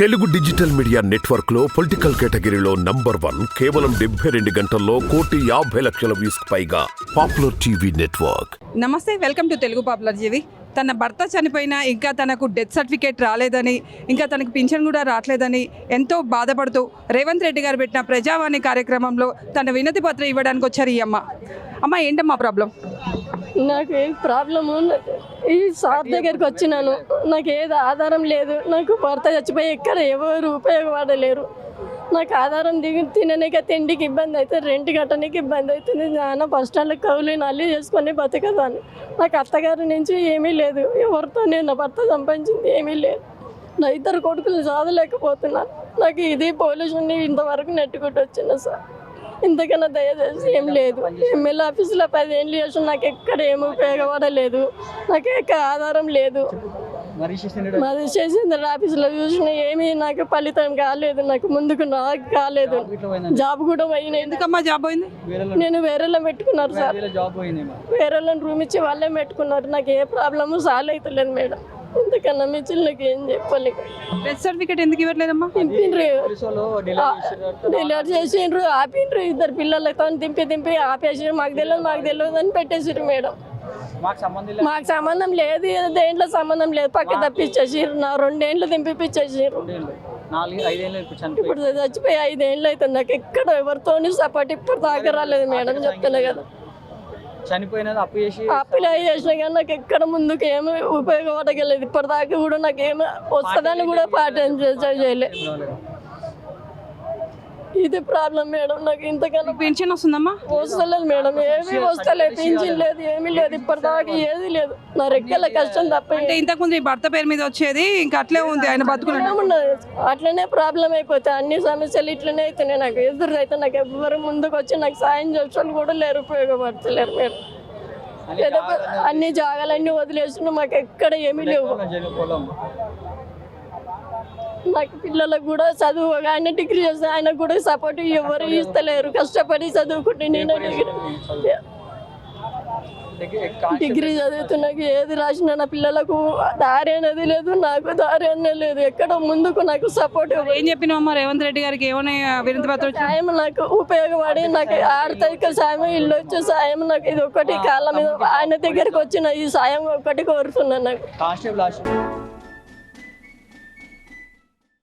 Telugu digital media నెట్వర్క్లో political కేటగిరీలో number one కేవలం డెబ్బై రెండు గంటల్లో కోటి యాభై లక్షల వ్యూస్ పైగా పాపులర్ టీవీ నెట్వర్క్. నమస్తే welcome to Telugu popular TV. తన భర్త చనిపోయినా ఇంకా తనకు డెత్ సర్టిఫికేట్ రాలేదని ఇంకా తనకు పింఛన్ కూడా రావట్లేదని ఎంతో బాధపడుతూ రేవంత్ రెడ్డి గారు పెట్టిన ప్రజావాణి కార్యక్రమంలో తన వినతి పత్రం ఇవ్వడానికి వచ్చారు ఈ అమ్మ. అమ్మ ఏంటమ్మా ప్రాబ్లం నాకు ఏ ప్రాబ్లము ఈ సార్ దగ్గరికి వచ్చినాను. నాకు ఏది ఆధారం లేదు. నాకు భర్త చచ్చిపోయి ఎక్కడ ఎవరు ఉపయోగపడలేరు. నాకు ఆధారం దిగి తిననీక తిండికి ఇబ్బంది అవుతుంది రెంట్ కట్టడానికి ఇబ్బంది అవుతుంది. నాన్న ఫస్ట్ స్టాండ్లో కౌలు నల్లి చేసుకొని బతకదాన్ని. నాకు అత్తగారి నుంచి ఏమీ లేదు. ఎవరితో నేను నా భర్త సంపాదించింది ఏమీ లేదు. నా ఇద్దరు కొడుకులు చదవలేకపోతున్నాను నాకు ఇది పోలీసుని ఇంతవరకు నెట్టుకుంటూ వచ్చిన సార్. ఇంతకన్నా దయచేసి ఏం లేదు. ఎమ్మెల్యే ఆఫీసులో పదిహేళ్ళు చేసి నాకు ఎక్కడ ఏమి ఉపయోగపడలేదు. నాకు ఎక్కడ ఆధారం లేదు. మాది చేసింది ఆఫీసులో చూసిన ఏమీ నాకు ఫలితం కాలేదు. నాకు ముందుకు నాకు కాలేదు. జాబ్ కూడా పోయినా ఎందుకమ్మా జాబ్ పోయింది? నేను వేరేలో పెట్టుకున్నారు సార్. వేరే రూమ్ ఇచ్చి వాళ్ళే పెట్టుకున్నారు. నాకు ఏ ప్రాబ్లము సాల్వ్ అవుతలేదు మేడం. ఇంతకన్నా మీ చిల్లకి ఏం చెప్పాలి? డెత్ సర్టిఫికేట్ ఎందుకు ఇవ్వట్లేదమ్మా? చేసారు డెలివరీ చేసిండ్రు ఆపిండ్రు ఇద్దరు పిల్లలతో దింపి దింపి ఆపేసి మాకు తెలియదు మాకు తెలియదు అని పెట్టేసిర్రు మేడం. మాకు సంబంధం లేదు. మాకు సంబంధం లేదు ఏదో దేంట్లో సంబంధం లేదు. పక్క తప్పించేసిర్రు నా రెండేళ్ళు దింపిపించేసిర్రు ఇప్పుడు చచ్చిపోయి ఐదేళ్ళు అవుతుంది. నాకు ఎక్కడ ఎవరితోని సపోర్ట్ ఇప్పుడు దాకా రాలేదు మేడం చెప్తున్నా కదా. చనిపోయినది అప్పు చేసి అప్లై చేసినా కానీ నాకు ఎక్కడ ముందుకు ఏమి ఉపయోగపడగలేదు. ఇప్పటిదాకా కూడా నాకు ఏమి వస్తుందని కూడా పాటించ చేయలేదు. ఇది ప్రాబ్లం మేడం నాకు ఇంతకన్నా పెన్షన్ వస్తుందమ్మా? వస్తలేదు మేడం ఏమీ వస్తలేదు పింఛన్ లేదు ఏమీ లేదు ఇప్పటిదాకా ఏది లేదు. నా రెక్కల కష్టం తప్ప అంటే ఇంతకుముందు ఈ భర్త పేరు మీద వచ్చేది ఇంకా అట్లే ఉంది ఆయన బతుకున్నాడు ఏమున్నది అట్లనే ప్రాబ్లం అయిపోతాయి అన్ని సమస్యలు ఇట్లనే అవుతున్నాయి నాకు ఎదురు అయితే నాకు ఎవ్వరు ముందుకు వచ్చి నాకు సాయం చేసేవాళ్ళు కూడా లేరు ఉపయోగపడతలేరు మేడం. అన్ని జాగాలన్నీ వదిలేసిన మాకు ఎక్కడ ఏమీ లేవు. నాకు పిల్లలకు కూడా చదువు ఆయన డిగ్రీ చేస్తే ఆయన కూడా సపోర్ట్ ఎవరు ఇస్తలేరు. కష్టపడి చదువుకుంటే నేను డిగ్రీ చదువుతున్నాకు ఏది రాసినా నా పిల్లలకు దారి అనేది లేదు నాకు దారి అనేది లేదు. ఎక్కడ ముందుకు నాకు సపోర్ట్ ఏం చెప్పినావమ్మా రేవంత్ రెడ్డి గారికి? ఏమైనా వినతి పత్రం వచ్చింది సాయం నాకు ఉపయోగపడి నాకు ఆర్థిక సాయం ఇల్లు వచ్చే సాయం నాకు ఇది ఒకటి కాళ్ళ మీద ఆయన దగ్గరికి వచ్చిన ఈ సాయం ఒకటి కోరుతున్నాను నాకు.